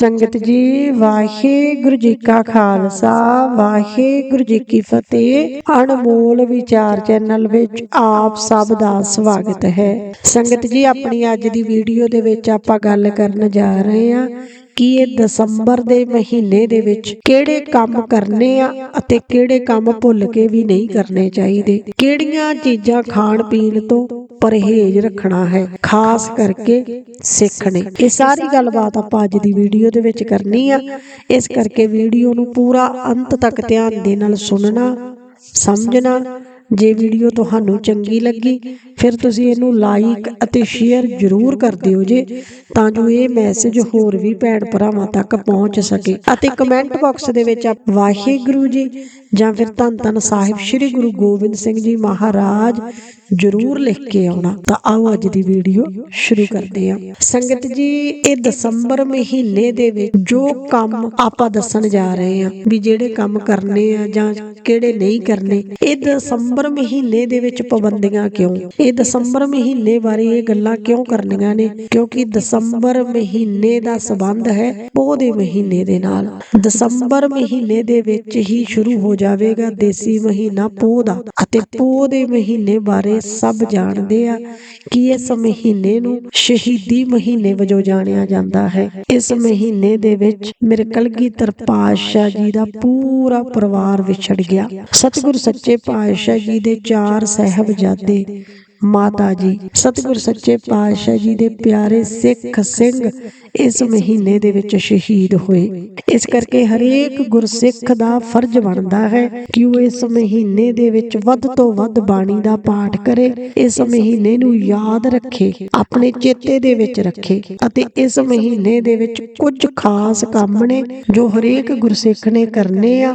ਸੰਗਤ ਜੀ, ਵਾਹਿਗੁਰੂ ਜੀ ਕਾ ਖਾਲਸਾ, ਵਾਹਿਗੁਰੂ ਜੀ ਕੀ ਫਤਿਹ। ਅਨਮੋਲ ਵਿਚਾਰ ਚੈਨਲ ਵਿੱਚ ਆਪ ਸਭ ਦਾ ਸਵਾਗਤ ਹੈ। ਸੰਗਤ ਜੀ, ਆਪਣੀ ਅੱਜ ਦੀ ਵੀਡੀਓ ਦੇ ਵਿੱਚ ਆਪਾਂ ਗੱਲ ਕਰਨ ਜਾ ਰਹੇ ਹਾਂ ਕਿ ਇਹ ਦਸੰਬਰ ਦੇ ਮਹੀਨੇ ਦੇ ਵਿੱਚ ਕਿਹੜੇ ਕੰਮ ਕਰਨੇ ਆ ਅਤੇ ਕਿਹੜੇ ਕੰਮ ਭੁੱਲ ਕੇ ਵੀ ਨਹੀਂ ਕਰਨੇ ਚਾਹੀਦੇ। ਕਿਹੜੀਆਂ ਚੀਜ਼ਾਂ ਖਾਣ ਪੀਣ ਤੋਂ ਪਰਹੇਜ਼ ਰੱਖਣਾ ਹੈ। ਖਾਸ ਕਰਕੇ ਸਿੱਖਣੇ। ਇਹ ਸਾਰੀ ਗੱਲਬਾਤ ਆਪਾਂ ਅੱਜ ਦੀ ਵੀਡੀਓ ਦੇ ਵਿੱਚ ਕਰਨੀ ਆ। ਇਸ ਕਰਕੇ ਵੀਡੀਓ ਨੂੰ ਪੂਰਾ ਅੰਤ ਤੱਕ ਧਿਆਨ ਦੇ ਨਾਲ ਸੁਣਨਾ, ਸਮਝਣਾ। ਜੇ ਵੀਡੀਓ ਤੁਹਾਨੂੰ ਚੰਗੀ ਲੱਗੀ ਫਿਰ ਤੁਸੀਂ ਇਹਨੂੰ ਲਾਈਕ ਅਤੇ ਸ਼ੇਅਰ ਜ਼ਰੂਰ ਕਰ ਦਿਓ ਜੇ, ਤਾਂ ਜੋ ਇਹ ਮੈਸੇਜ ਹੋਰ ਵੀ ਭੈਣ ਭਰਾਵਾਂ ਤੱਕ ਪਹੁੰਚ ਸਕੇ। ਅਤੇ ਕਮੈਂਟ ਬਾਕਸ ਦੇ ਵਿੱਚ ਆਪ ਵਾਹਿਗੁਰੂ ਜੀ, ਜਾਂ ਫਿਰ ਧੰਨ ਧੰਨ ਸਾਹਿਬ ਸ੍ਰੀ ਗੁਰੂ ਗੋਬਿੰਦ ਸਿੰਘ ਜੀ ਮਹਾਰਾਜ ਜ਼ਰੂਰ ਲਿਖ ਕੇ ਆਉਣਾ। ਤਾਂ ਆਓ ਅੱਜ ਦੀ ਵੀਡੀਓ ਸ਼ੁਰੂ ਕਰਦੇ ਹਾਂ। ਸੰਗਤ ਜੀ, ਇਹ ਦਸੰਬਰ ਮਹੀਨੇ ਦੇ ਵਿੱਚ ਜੋ ਕੰਮ ਆਪਾਂ ਦੱਸਣ ਜਾ ਰਹੇ ਹਾਂ, ਵੀ ਜਿਹੜੇ ਕੰਮ ਕਰਨੇ ਆ ਜਾਂ ਕਿਹੜੇ ਨਹੀਂ ਕਰਨੇ, ਇਹ ਦਸੰਬਰ ਮਹੀਨੇ ਦੇ ਵਿੱਚ ਪਾਬੰਦੀਆਂ ਕਿਉਂ? ਇਹ ਦਸੰਬਰ ਮਹੀਨੇ ਬਾਰੇ ਇਹ ਗੱਲਾਂ ਕਿਉਂ ਕਰਨੀਆਂ ਨੇ? ਕਿਉਂਕਿ ਦਸੰਬਰ ਮਹੀਨੇ ਦਾ ਸਬੰਧ ਹੈ ਪੋਹ ਦੇ ਮਹੀਨੇ ਦੇ ਨਾਲ। ਦਸੰਬਰ ਮਹੀਨੇ ਦੇ ਵਿੱਚ ਹੀ ਸ਼ੁਰੂ ਹੋ ਜਾਵੇਗਾ ਦੇਸੀ ਮਹੀਨਾ ਪੋਹ ਦਾ ਅਤੇ ਪੋਹ ਦੇ ਮਹੀਨੇ ਬਾਰੇ ਸਭ ਜਾਣਦੇ ਆ ਕਿ ਇਸ ਮਹੀਨੇ ਨੂੰ ਸ਼ਹੀਦੀ ਮਹੀਨੇ ਵਜੋਂ ਜਾਣਿਆ ਜਾਂਦਾ ਹੈ। ਇਸ ਮਹੀਨੇ ਦੇ ਵਿੱਚ ਮੇਰੇ ਕਲਗੀਧਰ ਪਾਤਸ਼ਾਹ ਜੀ ਦਾ ਪੂਰਾ ਪਰਿਵਾਰ ਵਿਛੜ ਗਿਆ। ਸਤਿਗੁਰ ਸੱਚੇ ਪਾਤਸ਼ਾਹ ਜੀ ਦੇ ਚਾਰ ਸਹਿਬਜ਼ਾਦੇ ਮਾਤਾ ਜੀ, ਸਤਿਗੁਰ ਸੱਚੇ ਪਾਤਸ਼ਾਹ ਜੀ ਦੇ ਪਿਆਰੇ ਸਿੱਖ ਸਿੰਘ ਇਸ ਮਹੀਨੇ ਦੇ ਵਿੱਚ ਸ਼ਹੀਦ ਹੋਏ। ਇਸ ਕਰਕੇ ਹਰੇਕ ਗੁਰਸਿੱਖ ਦਾ ਫਰਜ਼ ਬਣਦਾ ਹੈ ਕਿ ਉਹ ਇਸ ਮਹੀਨੇ ਦੇ ਵਿੱਚ ਵੱਧ ਤੋਂ ਵੱਧ ਬਾਣੀ ਦਾ ਪਾਠ ਕਰੇ, ਇਸ ਮਹੀਨੇ ਨੂੰ ਯਾਦ ਰੱਖੇ, ਆਪਣੇ ਚੇਤੇ ਦੇ ਵਿੱਚ ਰੱਖੇ ਅਤੇ ਇਸ ਮਹੀਨੇ ਦੇ ਵਿੱਚ ਕੁਝ ਖਾਸ ਕੰਮ ਨੇ ਜੋ ਹਰੇਕ ਗੁਰਸਿੱਖ ਨੇ ਕਰਨੇ ਆ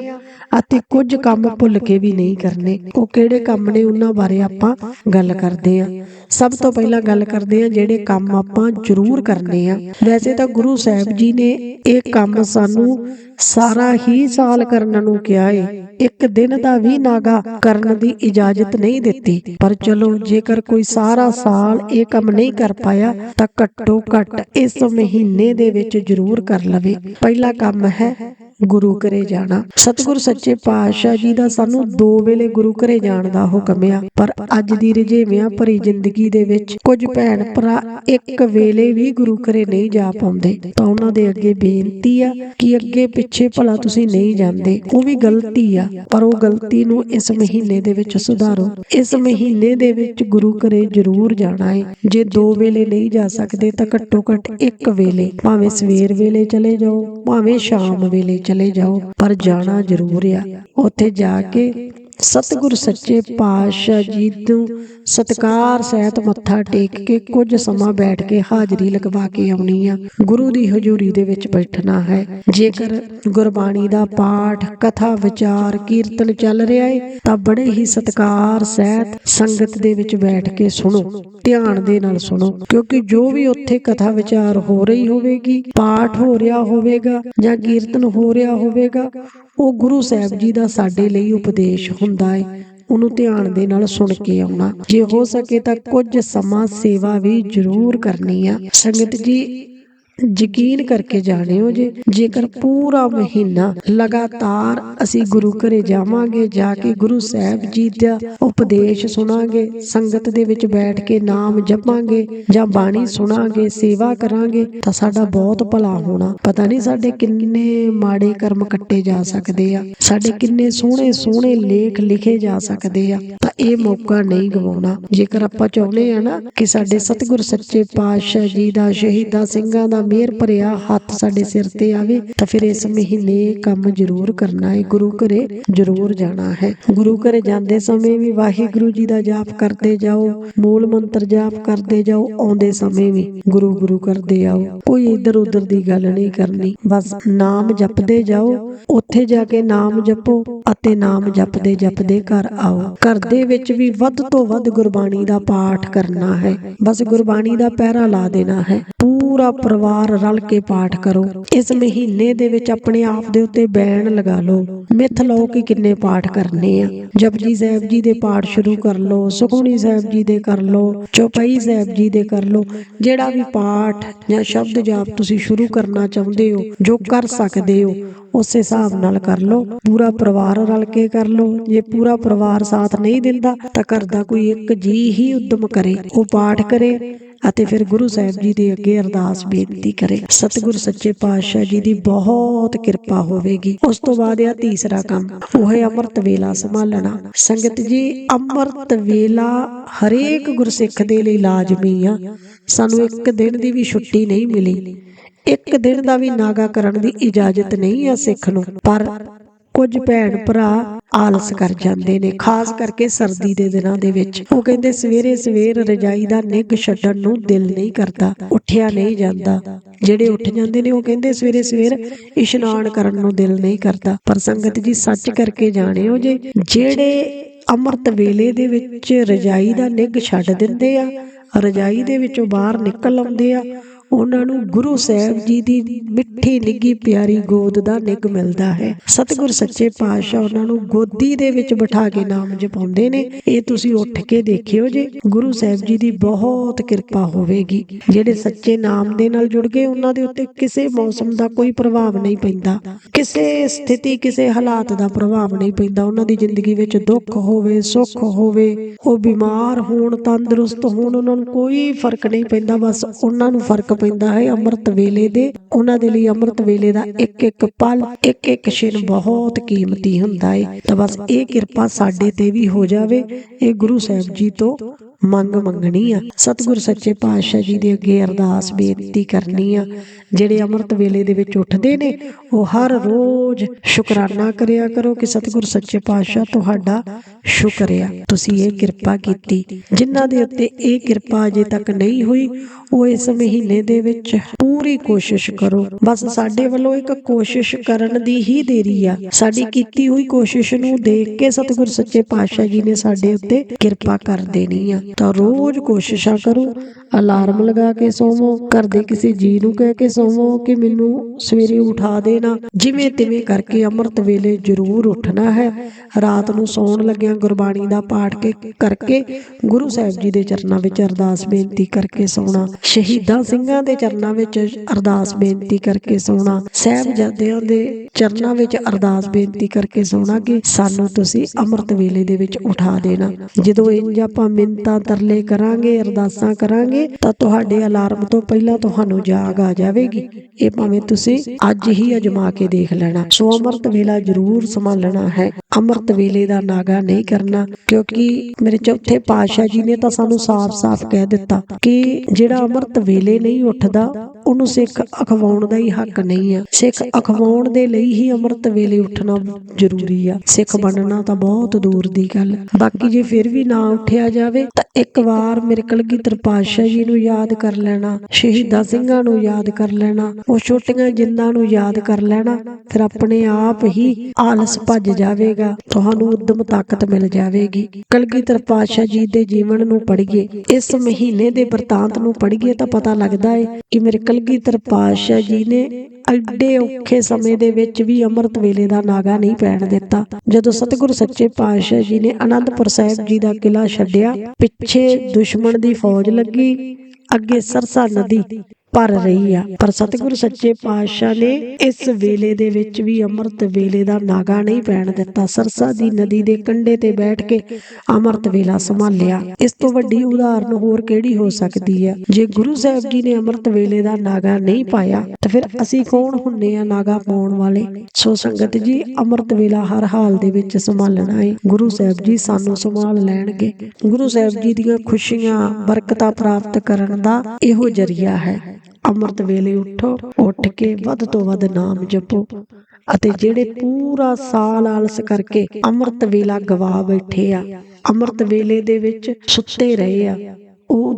ਅਤੇ ਕੁਝ ਕੰਮ ਭੁੱਲ ਕੇ ਵੀ ਨਹੀਂ ਕਰਨੇ। ਉਹ ਕਿਹੜੇ ਕੰਮ ਨੇ ਉਹਨਾਂ ਬਾਰੇ ਆਪਾਂ ਗੱਲ ਕਰ ਕਰਦੇ ਹਾਂ ਸਭ ਤੋਂ ਪਹਿਲਾਂ ਗੱਲ ਕਰਦੇ ਹਾਂ ਜਿਹੜੇ ਕੰਮ ਆਪਾਂ ਜ਼ਰੂਰ ਕਰਨੇ ਆ। ਵੈਸੇ ਤਾਂ ਗੁਰੂ ਸਾਹਿਬ ਜੀ ਨੇ ਇਹ ਕੰਮ ਸਾਨੂੰ ਸਾਰਾ ਹੀ ਸਾਲ ਕਰਨ ਨੂੰ ਕਿਹਾ ਏ। ਇੱਕ ਦਿਨ ਦਾ ਵੀ ਨਾਗਾ ਕਰਨ ਦੀ ਇਜਾਜ਼ਤ ਨਹੀਂ ਦਿੱਤੀ। ਪਰ ਚਲੋ, ਜੇਕਰ ਕੋਈ ਸਾਰਾ ਸਾਲ ਇਹ ਕੰਮ ਨਹੀਂ ਕਰ ਪਾਇਆ, ਤਾਂ ਘੱਟੋ ਘੱਟ ਇਸ ਮਹੀਨੇ ਦੇ ਵਿੱਚ ਜ਼ਰੂਰ ਕਰ ਲਵੇ। ਪਹਿਲਾ ਕੰਮ ਹੈ ਗੁਰੂ ਘਰੇ ਜਾਣਾ। ਸਤਿਗੁਰ ਸੱਚੇ ਪਾਤਸ਼ਾਹ ਜੀ ਦਾ ਸਾਨੂੰ ਦੋ ਵੇਲੇ ਗੁਰੂ ਘਰੇ ਜਾਣ ਦਾ ਹੁਕਮ ਆ। ਪਰ ਅੱਜ ਦੀ ਰਜੇਵਿਆਂ ਭਰੀ ਜ਼ਿੰਦਗੀ ਦੇ ਵਿੱਚ ਕੁਝ ਭੈਣ ਭਰਾ ਇੱਕ ਵੇਲੇ ਵੀ ਗੁਰੂ ਘਰੇ ਨਹੀਂ ਜਾ ਪਾਉਂਦੇ। ਤਾਂ ਉਹਨਾਂ ਦੇ ਅੱਗੇ ਬੇਨਤੀ ਆ ਕਿ ਅੱਗੇ ਪਿੱਛੇ ਭਲਾ ਤੁਸੀਂ ਨਹੀਂ ਜਾਂਦੇ। ਉਹ ਵੀ ਗਲਤੀ ਆ। ਪਰ ਉਹ ਗਲਤੀ ਨੂੰ ਇਸ ਮਹੀਨੇ ਦੇ ਵਿੱਚ ਸੁਧਾਰੋ। ਇਸ ਮਹੀਨੇ ਦੇ ਵਿੱਚ ਗੁਰੂ ਘਰੇ ਜ਼ਰੂਰ ਜਾਣਾ ਹੈ। ਜੇ ਦੋ ਵੇਲੇ ਨਹੀਂ ਜਾ ਸਕਦੇ ਤਾਂ ਘੱਟੋ ਘੱਟ ਇੱਕ ਵੇਲੇ ਭਾਵੇਂ ਸਵੇਰ ਵੇਲੇ ਚਲੇ ਜਾਓ ਭਾਵੇਂ ਸ਼ਾਮ ਵੇਲੇ ਚਲੇ ਜਾਓ ਪਰ ਜਾਣਾ ਜ਼ਰੂਰ ਆ। ਉੱਥੇ ਜਾ ਕੇ ਸਤਿਗੁਰ ਸੱਚੇ ਪਾਤਸ਼ਾਹ ਜੀ ਨੂੰ ਸਤਕਾਰ ਸਹਿਤ ਮੱਥਾ ਟੇਕ ਕੇ ਕੁਝ ਸਮਾਂ ਬੈਠ ਕੇ ਹਾਜ਼ਰੀ ਲਗਵਾ ਕੇ ਆਉਣੀ ਆ। ਗੁਰੂ ਦੀ ਹਜ਼ੂਰੀ ਦੇ ਵਿੱਚ ਬੈਠਣਾ ਹੈ। ਜੇਕਰ ਗੁਰਬਾਣੀ ਦਾ ਪਾਠ ਕਥਾ ਵਿਚਾਰ ਕੀਰਤਨ ਚੱਲ ਰਿਹਾ ਹੈ ਤਾਂ ਬੜੇ ਹੀ ਸਤਕਾਰ ਸਹਿਤ ਸੰਗਤ ਦੇ ਵਿੱਚ ਬੈਠ ਕੇ ਸੁਣੋ। ਧਿਆਨ ਦੇ ਨਾਲ ਸੁਣੋ। ਕਿਉਂਕਿ ਜੋ ਵੀ ਉੱਥੇ ਕਥਾ ਵਿਚਾਰ ਹੋ ਰਹੀ ਹੋਵੇਗੀ ਪਾਠ ਹੋ ਰਿਹਾ ਹੋਵੇਗਾ ਜਾਂ ਕੀਰਤਨ ਹੋ ਰਿਹਾ ਹੋਵੇਗਾ ਉਹ ਗੁਰੂ ਸਾਹਿਬ ਜੀ ਦਾ ਸਾਡੇ ਲਈ ਉਪਦੇਸ਼ ਹੁੰਦਾ ਹੈ ਉਹਨੂੰ ਧਿਆਨ ਦੇ ਨਾਲ ਸੁਣ ਕੇ ਆਉਣਾ। ਜੇ ਹੋ ਸਕੇ ਤਾਂ ਕੁਝ ਸਮਾਂ ਸੇਵਾ ਵੀ ਜ਼ਰੂਰ ਕਰਨੀ ਆ। ਸੰਗਤ ਜੀ ਯਕੀਨ ਕਰਕੇ ਜਾਣਿਓ ਜੇ, ਜੇਕਰ ਪੂਰਾ ਮਹੀਨਾ ਲਗਾਤਾਰ ਅਸੀਂ ਗੁਰੂ ਘਰੇ ਜਾਵਾਂਗੇ, ਜਾ ਕੇ ਗੁਰੂ ਸਾਹਿਬ ਜੀ ਦਾ ਉਪਦੇਸ਼ ਸੁਣਾਂਗੇ, ਸੰਗਤ ਦੇ ਵਿੱਚ ਬੈਠ ਕੇ ਨਾਮ ਜਪਾਂਗੇ ਜਾਂ ਬਾਣੀ ਸੁਣਾਂਗੇ, ਸੇਵਾ ਕਰਾਂਗੇ, ਤਾਂ ਸਾਡਾ ਬਹੁਤ ਭਲਾ ਹੋਣਾ। ਪਤਾ ਨਹੀਂ ਸਾਡੇ ਕਿੰਨੇ ਮਾੜੇ ਕਰਮ ਕੱਟੇ ਜਾ ਸਕਦੇ ਆ, ਸਾਡੇ ਕਿੰਨੇ ਸੋਹਣੇ ਸੋਹਣੇ ਲੇਖ ਲਿਖੇ ਜਾ ਸਕਦੇ ਆ, ਤਾਂ ਇਹ ਮੌਕਾ ਨਹੀਂ ਗਵਾਉਣਾ। ਜੇਕਰ ਆਪਾਂ ਚਾਹੁੰਦੇ ਆ ਨਾ ਕਿ ਸਾਡੇ ਸਤਿਗੁਰ ਸੱਚੇ ਪਾਤਸ਼ਾਹ ਜੀ ਦਾ, ਸ਼ਹੀਦਾਂ ਸਿੰਘਾਂ ਦਾ ਮਿਹਰ ਭਰਿਆ ਹੱਥ ਸਾਡੇ ਸਿਰ ਤੇ ਆਵੇ, ਤਾਂ ਫਿਰ ਇਸ ਮਹੀਨੇ ਕੰਮ ਜ਼ਰੂਰ ਕਰਨਾ ਹੈ। ਗੁਰੂ ਘਰੇ ਜ਼ਰੂਰ ਜਾਣਾ ਹੈ। ਗੁਰੂ ਘਰੇ ਜਾਂਦੇ ਸਮੇਂ ਵੀ ਵਾਹਿਗੁਰੂ ਜੀ ਦਾ ਜਾਪ ਕਰਦੇ ਜਾਓ, ਮੂਲ ਮੰਤਰ ਜਾਪ ਕਰਦੇ ਜਾਓ, ਆਉਂਦੇ ਸਮੇਂ ਵੀ ਗੁਰੂ ਗੁਰੂ ਕਰਦੇ ਆਓ। ਕੋਈ ਇੱਧਰ ਉੱਧਰ ਦੀ ਗੱਲ ਨਹੀਂ ਕਰਨੀ। ਬਸ ਨਾਮ ਜਪਦੇ ਜਾਓ, ਉੱਥੇ ਜਾ ਕੇ ਨਾਮ ਜਪੋ ਅਤੇ ਨਾਮ ਜਪਦੇ ਜਪਦੇ ਘਰ ਆਓ। ਘਰ ਦੇ ਵਿੱਚ ਵੀ ਵੱਧ ਤੋਂ ਵੱਧ ਗੁਰਬਾਣੀ ਦਾ ਪਾਠ ਕਰਨਾ ਹੈ। ਬਸ ਗੁਰਬਾਣੀ ਦਾ ਪਹਿਰਾ ਲਾ ਦੇਣਾ ਹੈ। ਪੂਰਾ ਪਰਿਵਾਰ ਰਲ ਕੇ ਪਾਠ ਕਰੋ। ਇਸ ਮਹੀਨੇ ਦੇ ਵਿੱਚ ਆਪਣੇ ਆਪ ਦੇ ਉੱਤੇ ਬੈਣ ਲਗਾ ਲਓ। ਮਿੱਥ ਲਓ ਕਿ ਕਿੰਨੇ ਪਾਠ ਕਰਨੇ ਆ। ਜਪਜੀ ਸਾਹਿਬ ਜੀ ਦੇ ਪਾਠ ਸ਼ੁਰੂ ਕਰ ਲਓ, ਸੁਖਮਨੀ ਸਾਹਿਬ ਜੀ ਦੇ ਕਰ ਲਓ, ਚੌਪਈ ਸਾਹਿਬ ਜੀ ਦੇ ਕਰ ਲਓ। ਜਿਹੜਾ ਵੀ ਪਾਠ ਜਾਂ ਸ਼ਬਦ ਜਾਪ ਤੁਸੀਂ ਸ਼ੁਰੂ ਕਰਨਾ ਚਾਹੁੰਦੇ ਹੋ, ਜੋ ਕਰ ਸਕਦੇ ਹੋ, ਉਸੇ ਹਿਸਾਬ ਨਾਲ ਕਰ ਲਓ। ਪੂਰਾ ਪਰਿਵਾਰ ਰਲ ਕੇ ਕਰ ਲਓ। ਜੇ ਪੂਰਾ ਪਰਿਵਾਰ ਸਾਥ ਨਹੀਂ ਦਿੰਦਾ, ਤਾਂ ਘਰ ਦਾ ਕੋਈ ਇੱਕ ਜੀ ਹੀ ਉਦਮ ਕਰੇ। ਉਹ ਪਾਠ ਕਰੇ। ਅਤੇ ਫਿਰ ਗੁਰੂ ਸਾਹਿਬ ਜੀ ਦੇ ਅੱਗੇ ਅਰਦਾਸ ਬੇਨਤੀ ਕਰੇ। ਸਤਿਗੁਰ ਸੱਚੇ ਪਾਤਸ਼ਾਹ ਜੀ ਦੀ ਬਹੁਤ ਕਿਰਪਾ ਹੋਵੇਗੀ। ਉਸ ਤੋਂ ਬਾਅਦ ਆ ਤੀਸਰਾ ਕੰਮ, ਉਹ ਹੈ ਅੰਮ੍ਰਿਤ ਵੇਲਾ ਸੰਭਾਲਣਾ। ਸੰਗਤ ਜੀ, ਅੰਮ੍ਰਿਤ ਵੇਲਾ ਹਰੇਕ ਗੁਰਸਿੱਖ ਦੇ ਲਈ ਲਾਜ਼ਮੀ ਆ। ਸਾਨੂੰ ਇੱਕ ਦਿਨ ਦੀ ਵੀ ਛੁੱਟੀ ਨਹੀਂ ਮਿਲੀ। ਇੱਕ ਦਿਨ ਦਾ ਵੀ ਨਾਗਾ ਕਰਨ ਦੀ ਇਜਾਜ਼ਤ ਨਹੀਂ ਆ ਸਿੱਖ ਨੂੰ। ਪਰ ਕੁਝ ਭੈਣ ਭਰਾ ਆਲਸ ਕਰ ਜਾਂਦੇ ਨੇ, ਖਾਸ ਕਰਕੇ ਸਰਦੀ ਦੇ ਦਿਨਾਂ ਦੇ ਵਿੱਚ। ਉਹ ਕਹਿੰਦੇ ਸਵੇਰੇ ਸਵੇਰ ਰਜਾਈ ਦਾ ਨਿੱਘ ਛੱਡਣ ਨੂੰ ਦਿਲ ਨਹੀਂ ਕਰਦਾ, ਉੱਠਿਆ ਨਹੀਂ ਜਾਂਦਾ। ਜਿਹੜੇ ਉੱਠ ਜਾਂਦੇ ਨੇ, ਉਹ ਕਹਿੰਦੇ ਸਵੇਰੇ ਸਵੇਰ ਇਸ਼ਨਾਨ ਕਰਨ ਨੂੰ ਦਿਲ ਨਹੀਂ ਕਰਦਾ। ਪਰ ਸੰਗਤ ਜੀ, ਸੱਚ ਕਰਕੇ ਜਾਣਿਓ ਜੇ, ਜਿਹੜੇ ਅੰਮ੍ਰਿਤ ਵੇਲੇ ਦੇ ਵਿੱਚ ਰਜਾਈ ਦਾ ਨਿੱਘ ਛੱਡ ਦਿੰਦੇ ਆ, ਰਜਾਈ ਦੇ ਵਿੱਚੋਂ ਬਾਹਰ ਨਿਕਲ ਆਉਂਦੇ ਆ ਉਹਨਾਂ ਨੂੰ ਗੁਰੂ ਸਾਹਿਬ ਜੀ ਦੀ ਮਿੱਠੀ ਨਿੱਗੀ ਪਿਆਰੀ ਗੋਦ ਦਾ ਨਿੱਘ ਮਿਲਦਾ ਹੈ। ਸਤਿਗੁਰ ਸੱਚੇ ਪਾਤਸ਼ਾਹ ਉਹਨਾਂ ਨੂੰ ਗੋਦੀ ਦੇ ਵਿੱਚ ਬਿਠਾ ਕੇ ਨਾਮ ਜਪਾਉਂਦੇ ਨੇ। ਇਹ ਤੁਸੀਂ ਉੱਠ ਕੇ ਦੇਖਿਓ ਜੇ, ਗੁਰੂ ਸਾਹਿਬ ਜੀ ਦੀ ਬਹੁਤ ਕਿਰਪਾ ਹੋਵੇਗੀ। ਜਿਹੜੇ ਸੱਚੇ ਨਾਮ ਦੇ ਨਾਲ ਜੁੜ ਗਏ, ਉਹਨਾਂ ਦੇ ਉੱਤੇ ਕਿਸੇ ਮੌਸਮ ਦਾ ਕੋਈ ਪ੍ਰਭਾਵ ਨਹੀਂ ਪੈਂਦਾ। ਕਿਸੇ ਸਥਿਤੀ, ਕਿਸੇ ਹਾਲਾਤ ਦਾ ਪ੍ਰਭਾਵ ਨਹੀਂ ਪੈਂਦਾ। ਉਹਨਾਂ ਦੀ ਜ਼ਿੰਦਗੀ ਵਿੱਚ ਦੁੱਖ ਹੋਵੇ, ਸੁੱਖ ਹੋਵੇ, ਉਹ ਬਿਮਾਰ ਹੋਣ, ਤੰਦਰੁਸਤ ਹੋਣ, ਉਹਨਾਂ ਨੂੰ ਕੋਈ ਫ਼ਰਕ ਨਹੀਂ ਪੈਂਦਾ। ਬਸ ਉਹਨਾਂ ਨੂੰ ਫ਼ਰਕ ਪੈਂਦਾ ਹੈ ਅੰਮ੍ਰਿਤ ਵੇਲੇ ਦੇ। ਉਹਨਾਂ ਦੇ ਲਈ ਅੰਮ੍ਰਿਤ ਵੇਲੇ ਦਾ ਇੱਕ ਇੱਕ ਪਲ ਇੱਕ ਇੱਕ ਛਿਨ ਬਹੁਤ ਕੀਮਤੀ ਹੁੰਦਾ ਹੈ ਤਾਂ ਬਸ ਇਹ ਕਿਰਪਾ ਸਾਡੇ ਤੇ ਵੀ ਹੋ ਜਾਵੇ। ਇਹ ਗੁਰੂ ਸਾਹਿਬ ਜੀ ਤੋਂ ਮੰਗ ਮੰਗਣੀ ਆ। ਸਤਿਗੁਰ ਸੱਚੇ ਪਾਤਸ਼ਾਹ ਜੀ ਦੇ ਅੱਗੇ ਅਰਦਾਸ ਬੇਨਤੀ ਕਰਨੀ ਆ। ਜਿਹੜੇ ਅੰਮ੍ਰਿਤ ਵੇਲੇ ਦੇ ਵਿੱਚ ਉੱਠਦੇ ਨੇ, ਉਹ ਹਰ ਰੋਜ਼ ਸ਼ੁਕਰਾਨਾ ਕਰਿਆ ਕਰੋ ਕਿ ਸਤਿਗੁਰ ਸੱਚੇ ਪਾਤਸ਼ਾਹ ਤੁਹਾਡਾ ਸ਼ੁਕਰ ਆ। ਤੁਸੀਂ ਇਹ ਕਿਰਪਾ ਕੀਤੀ। ਜਿਨ੍ਹਾਂ ਦੇ ਉੱਤੇ ਇਹ ਕਿਰਪਾ ਅਜੇ ਤੱਕ ਨਹੀਂ ਹੋਈ, ਉਹ ਇਸ ਮਹੀਨੇ ਦੇ ਵਿੱਚ ਪੂਰੀ ਕੋਸ਼ਿਸ਼ ਕਰੋ। ਬਸ ਸਾਡੇ ਵੱਲੋਂ ਇੱਕ ਕੋਸ਼ਿਸ਼ ਕਰਨ ਦੀ ਹੀ ਦੇਰੀ ਆ। ਸਾਡੀ ਕੀਤੀ ਹੋਈ ਕੋਸ਼ਿਸ਼ ਨੂੰ ਦੇਖ ਕੇ ਸਤਿਗੁਰ ਸੱਚੇ ਪਾਤਸ਼ਾਹ ਜੀ ਨੇ ਸਾਡੇ ਉੱਤੇ ਕਿਰਪਾ ਕਰ ਦੇਣੀ ਆ। ਤਾਂ ਰੋਜ਼ ਕੋਸ਼ਿਸ਼ਾਂ ਕਰੋ। ਅਲਾਰਮ ਲਗਾ ਕੇ ਸੋਵੋ ਘਰ ਦੇ ਕਿਸੇ ਜੀ ਨੂੰ ਕਹਿ ਕੇ ਸੋਵੋ ਕਿ ਮੈਨੂੰ ਸਵੇਰੇ ਉਠਾ ਦੇਣਾ। ਜਿਵੇਂ ਤਿਵੇਂ ਕਰਕੇ ਅੰਮ੍ਰਿਤ ਵੇਲੇ ਜ਼ਰੂਰ ਉੱਠਣਾ ਹੈ। ਰਾਤ ਨੂੰ ਸੌਣ ਲੱਗਿਆਂ ਗੁਰਬਾਣੀ ਦਾ ਪਾਠ ਕੇ ਕਰਕੇ ਗੁਰੂ ਸਾਹਿਬ ਜੀ ਦੇ ਚਰਨਾਂ ਵਿੱਚ ਅਰਦਾਸ ਬੇਨਤੀ ਕਰਕੇ ਸੌਣਾ। ਸ਼ਹੀਦਾਂ ਸਿੰਘਾਂ ਦੇ ਚਰਨਾਂ ਵਿੱਚ ਅਰਦਾਸ ਬੇਨਤੀ ਕਰਕੇ ਸੌਣਾ। ਸਹਿਬਜ਼ਾਦਿਆਂ ਦੇ ਚਰਨਾਂ ਵਿੱਚ ਅਰਦਾਸ ਬੇਨਤੀ ਕਰਕੇ ਸੌਣਾ ਕਿ ਸਾਨੂੰ ਤੁਸੀਂ ਅੰਮ੍ਰਿਤ ਵੇਲੇ ਦੇ ਵਿੱਚ ਉਠਾ ਦੇਣਾ। ਜਦੋਂ ਇੰਜ ਆਪਾਂ ਮਿੰਤਾਂ ਤਰਲੇ ਕਰਾਂਗੇ, ਅਰਦਾਸਾਂ ਕਰਾਂਗੇ, ਤਾਂ ਤੁਹਾਡੇ ਅਲਾਰਮ ਤੋਂ ਪਹਿਲਾਂ ਤੁਹਾਨੂੰ ਜਾਗ ਆ ਜਾਵੇਗੀ। ਇਹ ਭਾਵੇਂ ਤੁਸੀਂ ਅੱਜ ਹੀ ਅਜਮਾ ਕੇ ਦੇਖ ਲੈਣਾ। ਸੋ ਅੰਮ੍ਰਿਤ ਵੇਲਾ ਜ਼ਰੂਰ ਸੰਭਾਲਣਾ ਹੈ। ਅੰਮ੍ਰਿਤ ਵੇਲੇ ਦਾ ਨਾਗਾ ਨਹੀਂ ਕਰਨਾ, ਕਿਉਂਕਿ ਮੇਰੇ ਚੌਥੇ ਪਾਤਸ਼ਾਹ ਜੀ ਨੇ ਤਾਂ ਸਾਨੂੰ ਸਾਫ਼-ਸਾਫ਼ ਕਹਿ ਦਿੱਤਾ ਕਿ ਜਿਹੜਾ ਅੰਮ੍ਰਿਤ ਵੇਲੇ ਨਹੀਂ ਉੱਠਦਾ ਉਹਨੂੰ ਸਿੱਖ ਅਖਵਾਉਣ ਦਾ ਹੀ ਹੱਕ ਨਹੀਂ ਆ। ਸਿੱਖ ਅਖਵਾਉਣ ਦੇ ਲਈ ਹੀ ਅੰਮ੍ਰਿਤ ਵੇਲੇ ਉੱਠਣਾ ਜ਼ਰੂਰੀ ਆ। ਸਿੱਖ ਬਣਨਾ ਤਾਂ ਬਹੁਤ ਦੂਰ ਦੀ ਗੱਲ। ਬਾਕੀ ਜੇ ਫਿਰ ਵੀ ਨਾ ਉੱਠਿਆ ਜਾਵੇ, ਤਾਂ ਇੱਕ ਵਾਰ ਮੇਰੇ ਕਲਗੀਧਰ ਪਾਤਸ਼ਾਹ ਜੀ ਨੂੰ ਯਾਦ ਕਰ ਲੈਣਾ, ਸ਼ਹੀਦਾਂ ਸਿੰਘਾਂ ਨੂੰ ਯਾਦ ਕਰ ਲੈਣਾ, ਉਹ ਛੋਟੀਆਂ ਜਿੰਦਾਂ ਨੂੰ ਯਾਦ ਕਰ ਲੈਣਾ, ਫਿਰ ਆਪਣੇ ਆਪ ਹੀ ਆਲਸ ਭੱਜ ਜਾਵੇਗਾ, ਤੁਹਾਨੂੰ ਉਦਮ ਤਾਕਤ ਮਿਲ ਜਾਵੇਗੀ। ਕਲਗੀਧਰ ਪਾਤਸ਼ਾਹ ਜੀ ਦੇ ਜੀਵਨ ਨੂੰ ਪੜ੍ਹੀਏ, ਇਸ ਮਹੀਨੇ ਦੇ ਵਰਤਾਂਤ ਨੂੰ ਪੜ੍ਹੀਏ ਤਾਂ ਪਤਾ ਲੱਗਦਾ ਹੈ ਕਿ ਮੇਰੇ ਕਲਗੀਧਰ ਪਾਤਸ਼ਾਹ ਜੀ ਨੇ। ਐਡੇ ਔਖੇ ਸਮੇਂ ਦੇ ਵਿੱਚ ਵੀ ਅੰਮ੍ਰਿਤ ਵੇਲੇ ਦਾ ਨਾਗਾ ਨਹੀਂ ਪੈਣ ਦਿੱਤਾ। ਜਦੋਂ ਸਤਿਗੁਰ ਸੱਚੇ ਪਾਤਸ਼ਾਹ ਜੀ ਨੇ ਅਨੰਦਪੁਰ ਸਾਹਿਬ ਜੀ ਦਾ ਕਿਲਾ ਛੱਡਿਆ, ਪਿੱਛੇ ਦੁਸ਼ਮਣ ਦੀ ਫੌਜ ਲੱਗੀ। ਅੱਗੇ ਸਰਸਾ ਨਦੀ ਭਰ ਰਹੀ ਆ। ਪਰ ਸਤਿਗੁਰੂ ਸੱਚੇ ਪਾਤਸ਼ਾਹ ਨੇ ਇਸ ਵੇਲੇ ਦੇ ਵਿੱਚ ਵੀ ਅੰਮ੍ਰਿਤ ਵੇਲੇ ਦਾ ਨਾਗਾ ਨਹੀਂ ਪੈਣ ਦਿੱਤਾ। ਸਰਸਾ ਦੀ ਨਦੀ ਦੇ ਕੰਢੇ ਤੇ ਬੈਠ ਕੇ ਅੰਮ੍ਰਿਤ ਵੇਲਾ ਸੰਭਾਲਿਆ। ਇਸ ਤੋਂ ਵੱਡੀ ਉਦਾਹਰਨ ਹੋਰ ਕਿਹੜੀ ਹੋ ਸਕਦੀ ਹੈ ਜੇ ਗੁਰੂ ਸਾਹਿਬ ਜੀ ਨੇ ਅੰਮ੍ਰਿਤ ਵੇਲੇ ਦਾ ਨਾਗਾ ਨਹੀਂ ਪਾਇਆ, ਤਾਂ ਫਿਰ ਅਸੀਂ ਕੌਣ ਹੁੰਨੇ ਆ ਨਾਗਾ ਪਾਉਣ ਵਾਲੇ? ਸੋ ਸੰਗਤ ਜੀ, ਅੰਮ੍ਰਿਤ ਵੇਲਾ ਹਰ ਹਾਲ ਦੇ ਵਿੱਚ ਸੰਭਾਲਣਾ ਹੈ ਗੁਰੂ ਸਾਹਿਬ ਜੀ ਸਾਨੂੰ ਸੰਭਾਲ ਲੈਣਗੇ। ਗੁਰੂ ਸਾਹਿਬ ਜੀ ਦੀਆਂ ਖੁਸ਼ੀਆਂ, ਬਰਕਤਾਂ ਪ੍ਰਾਪਤ ਕਰਨ ਦਾ ਇਹੋ ਜਰੀਆ ਹੈ। ਅੰਮ੍ਰਿਤ ਵੇਲੇ ਉਠੋ, ਉੱਠ ਕੇ ਵੱਧ ਤੋਂ ਵੱਧ ਨਾਮ ਜਪੋ। ਅਤੇ ਜਿਹੜੇ ਪੂਰਾ ਸਾਲ ਆਲਸ ਕਰਕੇ ਅੰਮ੍ਰਿਤ ਵੇਲਾ ਗਵਾ ਬੈਠੇ ਆ, ਅੰਮ੍ਰਿਤ ਵੇਲੇ ਦੇ ਵਿੱਚ ਸੁੱਤੇ ਰਹੇ ਆ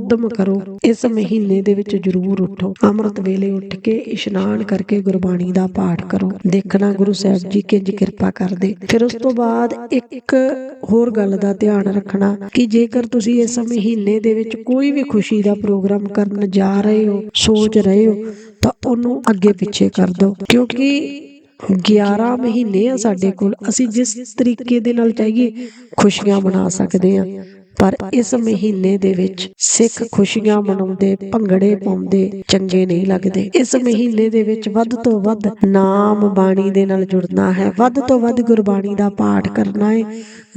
ਉਦਮ ਕਰੋ। ਇਸ ਮਹੀਨੇ ਦੇ ਵਿੱਚ ਜ਼ਰੂਰ ਉੱਠੋ। ਅੰਮ੍ਰਿਤ ਵੇਲੇ ਉੱਠ ਕੇ ਇਸ਼ਨਾਨ ਕਰਕੇ ਗੁਰਬਾਣੀ ਦਾ ਪਾਠ ਕਰੋ। ਦੇਖਣਾ ਗੁਰੂ ਸਾਹਿਬ ਜੀ ਕਿੰਜ ਕਿਰਪਾ ਕਰਦੇ। ਫਿਰ ਉਸ ਤੋਂ ਬਾਅਦ ਇੱਕ ਹੋਰ ਗੱਲ ਦਾ ਧਿਆਨ ਰੱਖਣਾ ਕਿ ਜੇਕਰ ਤੁਸੀਂ ਇਸ ਮਹੀਨੇ ਦੇ ਵਿੱਚ ਕੋਈ ਵੀ ਖੁਸ਼ੀ ਦਾ ਪ੍ਰੋਗਰਾਮ ਕਰਨ ਜਾ ਰਹੇ ਹੋ, ਸੋਚ ਰਹੇ ਹੋ, ਤਾਂ ਉਹਨੂੰ ਅੱਗੇ ਪਿੱਛੇ ਕਰ ਦਿਓ। ਕਿਉਂਕਿ 11 ਮਹੀਨੇ ਆ ਸਾਡੇ ਕੋਲ। ਅਸੀਂ ਜਿਸ ਤਰੀਕੇ ਦੇ ਨਾਲ ਚਾਹੀਏ ਖੁਸ਼ੀਆਂ ਬਣਾ ਸਕਦੇ ਹਾਂ। ਪਰ ਇਸ ਮਹੀਨੇ ਦੇ ਵਿੱਚ ਸਿੱਖ ਖੁਸ਼ੀਆਂ ਮਨਾਉਂਦੇ, ਭੰਗੜੇ ਪਾਉਂਦੇ, ਚੰਗੇ ਨਹੀਂ ਲੱਗਦੇ। ਇਸ ਮਹੀਨੇ ਦੇ ਵਿੱਚ ਵੱਧ ਤੋਂ ਵੱਧ ਨਾਮ ਬਾਣੀ ਦੇ ਨਾਲ ਜੁੜਨਾ ਹੈ। ਵੱਧ ਤੋਂ ਵੱਧ ਗੁਰਬਾਣੀ ਦਾ ਪਾਠ ਕਰਨਾ ਹੈ।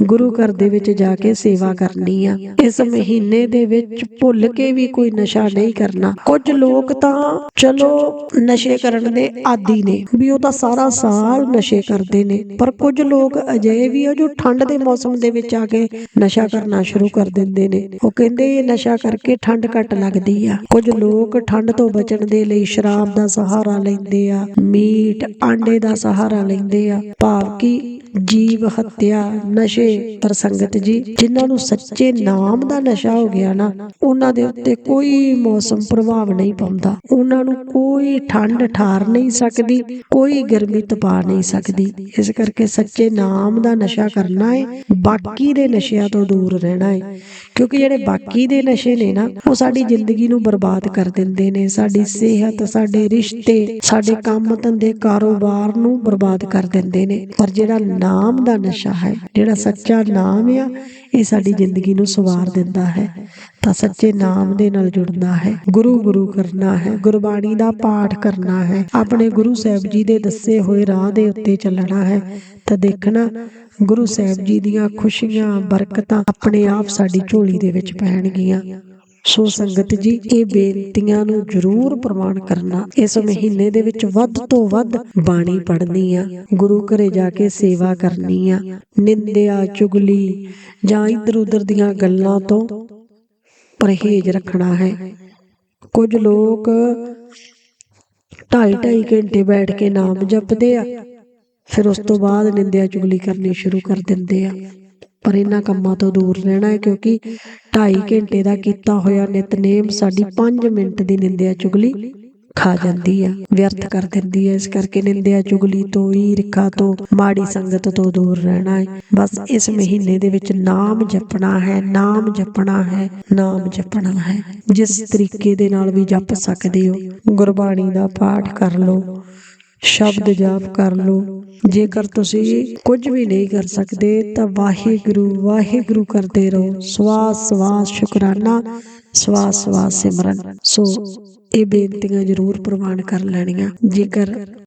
ਗੁਰੂ ਘਰ ਦੇ ਵਿੱਚ ਜਾ ਕੇ ਸੇਵਾ ਕਰਨੀ ਆ। ਇਸ ਮਹੀਨੇ ਦੇ ਵਿੱਚ ਭੁੱਲ ਕੇ ਵੀ ਕੋਈ ਨਸ਼ਾ ਨਹੀਂ ਕਰਨਾ। ਕੁਝ ਲੋਕ ਤਾਂ ਚਲੋ ਨਸ਼ੇ ਕਰਨ ਦੇ ਆਦੀ ਨੇ, ਵੀ ਉਹ ਤਾਂ ਸਾਰਾ ਸਾਲ ਨਸ਼ੇ ਕਰਦੇ ਨੇ। ਪਰ ਕੁਝ ਲੋਕ ਅਜਿਹੇ ਵੀ ਆ ਜੋ ਠੰਡ ਦੇ ਮੌਸਮ ਦੇ ਵਿੱਚ ਆ ਕੇ ਨਸ਼ਾ ਕਰਨਾ ਸ਼ੁਰੂ ਕਰ ਦਿੰਦੇ ਨੇ। ਉਹ ਕਹਿੰਦੇ ਇਹ ਨਸ਼ਾ ਕਰਕੇ ਠੰਡ ਘੱਟ ਲੱਗਦੀ ਆ। ਕੁਝ ਲੋਕ ਠੰਡ ਤੋਂ ਬਚਣ ਦੇ ਲਈ ਸ਼ਰਾਬ ਦਾ ਸਹਾਰਾ ਲੈਂਦੇ ਆ, ਮੀਟ, ਆਂਡੇ ਦਾ ਸਹਾਰਾ ਲੈਂਦੇ ਆ। ਭਾਵ ਕਿ ਜੀਵ ਹੱਤਿਆ ਨਸ਼ੇ ਪਰ ਜੀ, ਜਿਨ੍ਹਾਂ ਨੂੰ ਸੱਚੇ ਨਾਮ ਦਾ ਨਸ਼ਾ ਹੋ ਗਿਆ ਨਾ, ਉਹਨਾਂ ਦੇ ਉੱਤੇ ਕੋਈ ਮੌਸਮ ਪ੍ਰਭਾਵ ਨਹੀਂ ਪਾਉਂਦਾ। ਉਹਨਾਂ ਨੂੰ ਕੋਈ ਠੰਡ ਠਾਰ ਨਹੀਂ ਸਕਦੀ, ਕੋਈ ਗਰਮੀ ਤਪਾ ਨਹੀਂ ਸਕਦੀ। ਇਸ ਕਰਕੇ ਸੱਚੇ ਨਾਮ ਦਾ ਨਸ਼ਾ ਕਰਨਾ ਹੈ ਬਾਕੀ ਦੇ ਨਸ਼ਿਆਂ ਤੋਂ ਦੂਰ ਰਹਿਣਾ ਹੈ no. ਕਿਉਂਕਿ ਜਿਹੜੇ ਬਾਕੀ ਦੇ ਨਸ਼ੇ ਨੇ ਨਾ ਉਹ ਸਾਡੀ ਜ਼ਿੰਦਗੀ ਨੂੰ ਬਰਬਾਦ ਕਰ ਦਿੰਦੇ ਨੇ ਸਾਡੀ ਸਿਹਤ ਸਾਡੇ ਰਿਸ਼ਤੇ ਸਾਡੇ ਕੰਮ ਧੰਦੇ ਕਾਰੋਬਾਰ ਨੂੰ ਬਰਬਾਦ ਕਰ ਦਿੰਦੇ ਨੇ। ਪਰ ਜਿਹੜਾ ਨਾਮ ਦਾ ਨਸ਼ਾ ਹੈ ਜਿਹੜਾ ਸੱਚਾ ਨਾਮ ਆ ਇਹ ਸਾਡੀ ਜ਼ਿੰਦਗੀ ਨੂੰ ਸਵਾਰ ਦਿੰਦਾ ਹੈ। ਤਾਂ ਸੱਚੇ ਨਾਮ ਦੇ ਨਾਲ ਜੁੜਨਾ ਹੈ ਗੁਰੂ ਗੁਰੂ ਕਰਨਾ ਹੈ ਗੁਰਬਾਣੀ ਦਾ ਪਾਠ ਕਰਨਾ ਹੈ ਆਪਣੇ ਗੁਰੂ ਸਾਹਿਬ ਜੀ ਦੇ ਦੱਸੇ ਹੋਏ ਰਾਹ ਦੇ ਉੱਤੇ ਚੱਲਣਾ ਹੈ ਤਾਂ ਦੇਖਣਾ ਗੁਰੂ ਸਾਹਿਬ ਜੀ ਦੀਆਂ ਖੁਸ਼ੀਆਂ ਬਰਕਤਾਂ ਆਪਣੇ ਆਪ ਸਾਡੀ ਝੋਲੀ ਦੇ ਵਿੱਚ ਪੈਣਗੀਆਂ। ਸੋ ਸੰਗਤ ਜੀ, ਇਹ ਬੇਨਤੀਆਂ ਨੂੰ ਜ਼ਰੂਰ ਪ੍ਰਮਾਣ ਕਰਨਾ। ਇਸ ਮਹੀਨੇ ਦੇ ਵਿੱਚ ਵੱਧ ਤੋਂ ਵੱਧ ਬਾਣੀ ਪੜ੍ਹਨੀ ਆ। ਗੁਰੂ ਘਰੇ ਜਾ ਕੇ ਸੇਵਾ ਕਰਨੀ ਆ। ਨਿੰਦਿਆ ਚੁਗਲੀ ਜਾਂ ਇਧਰ ਉਧਰ ਦੀਆਂ ਗੱਲਾਂ ਤੋਂ ਪਰਹੇਜ਼ ਰੱਖਣਾ ਹੈ। ਕੁਝ ਲੋਕ ਢਾਈ ਢਾਈ ਘੰਟੇ ਬੈਠ ਕੇ ਨਾਮ ਜਪਦੇ ਆ। ਫਿਰ ਉਸ ਤੋਂ ਬਾਅਦ ਨਿੰਦਿਆ ਚੁਗਲੀ ਕਰਨੀ ਸ਼ੁਰੂ ਕਰ ਦਿੰਦੇ ਆ। ਪਰ ਇਹਨਾਂ ਕੰਮਾਂ ਤੋਂ ਦੂਰ ਰਹਿਣਾ ਹੈ ਕਿਉਂਕਿ 2.5 ਘੰਟੇ ਦਾ ਕੀਤਾ ਹੋਇਆ ਨਿਤਨੇਮ ਸਾਡੀ 5 ਮਿੰਟ ਦੀ ਨਿੰਦਿਆ ਚੁਗਲੀ ਖਾ ਜਾਂਦੀ ਆ ਵਿਅਰਥ ਕਰ ਦਿੰਦੀ ਹੈ। ਇਸ ਕਰਕੇ ਨਿੰਦਿਆ ਚੁਗਲੀ ਤੋਂ, ਈਰਖਾ ਤੋਂ, ਮਾੜੀ ਸੰਗਤ ਤੋਂ ਦੂਰ ਰਹਿਣਾ ਹੈ। ਬਸ ਇਸ ਮਹੀਨੇ ਦੇ ਵਿੱਚ ਨਾਮ ਜਪਣਾ ਹੈ, ਨਾਮ ਜਪਣਾ ਹੈ, ਨਾਮ ਜਪਣਾ ਹੈ। ਜਿਸ ਤਰੀਕੇ ਦੇ ਨਾਲ ਵੀ ਜਪ ਸਕਦੇ ਹੋ, ਗੁਰਬਾਣੀ ਦਾ ਪਾਠ ਕਰ ਲਓ। ਸ਼ਬਦ ਜਾਪ ਕਰ ਲਓ। ਜੇਕਰ ਤੁਸੀਂ ਕੁਝ ਵੀ ਨਹੀਂ ਕਰ ਸਕਦੇ, ਤਾਂ ਵਾਹਿਗੁਰੂ ਵਾਹਿਗੁਰੂ ਕਰਦੇ ਰਹੋ। ਸਵਾਸ ਸਵਾਸ, ਸ਼ੁਕਰਾਨਾ, ਸਵਾਸ ਸਵਾਸ ਸਿਮਰਨ। ਸੋ ਇਹ ਬੇਨਤੀਆਂ ਜ਼ਰੂਰ ਪ੍ਰਵਾਨ ਕਰ ਲੈਣੀਆਂ। ਜੇਕਰ